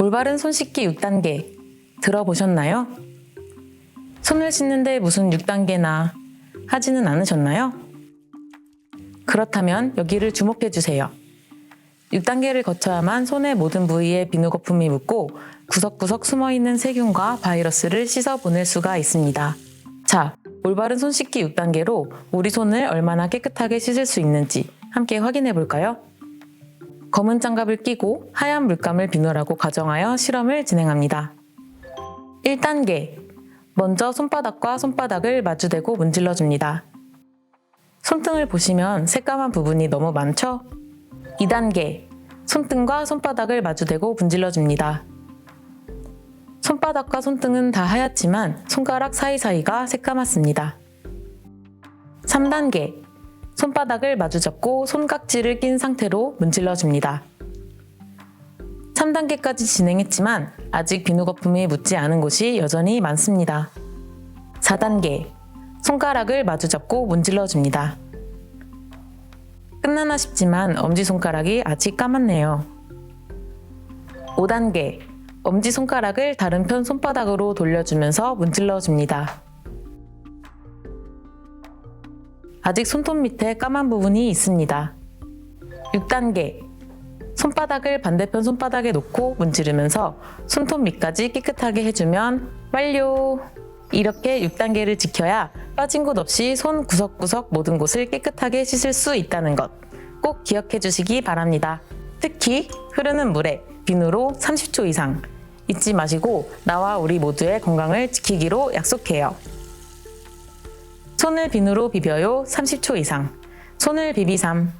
올바른 손 씻기 6단계 들어보셨나요? 손을 씻는데 무슨 6단계나 하지는 않으셨나요? 그렇다면 여기를 주목해 주세요. 6단계를 거쳐야만 손의 모든 부위에 비누 거품이 묻고 구석구석 숨어 있는 세균과 바이러스를 씻어 보낼 수가 있습니다. 자, 올바른 손 씻기 6단계로 우리 손을 얼마나 깨끗하게 씻을 수 있는지 함께 확인해 볼까요? 검은 장갑을 끼고 하얀 물감을 비누라고 가정하여 실험을 진행합니다. 1단계. 먼저 손바닥과 손바닥을 마주대고 문질러 줍니다. 손등을 보시면 새까만 부분이 너무 많죠? 2단계. 손등과 손바닥을 마주대고 문질러 줍니다. 손바닥과 손등은 다 하얗지만 손가락 사이사이가 새까맣습니다. 3단계. 손바닥을 마주 잡고 손깍지를 낀 상태로 문질러 줍니다. 3단계까지 진행했지만 아직 비누 거품이 묻지 않은 곳이 여전히 많습니다. 4단계. 손가락을 마주 잡고 문질러 줍니다. 끝나나 싶지만 엄지손가락이 아직 까맣네요. 5단계. 엄지손가락을 다른 편 손바닥으로 돌려주면서 문질러 줍니다. 아직 손톱 밑에 까만 부분이 있습니다. 6단계. 손바닥을 반대편 손바닥에 놓고 문지르면서 손톱 밑까지 깨끗하게 해주면 완료! 이렇게 6단계를 지켜야 빠진 곳 없이 손 구석구석 모든 곳을 깨끗하게 씻을 수 있다는 것 꼭 기억해 주시기 바랍니다. 특히 흐르는 물에 비누로 30초 이상 잊지 마시고 나와 우리 모두의 건강을 지키기로 약속해요. 손을 비누로 비벼요 30초 이상. 손을 비비삼.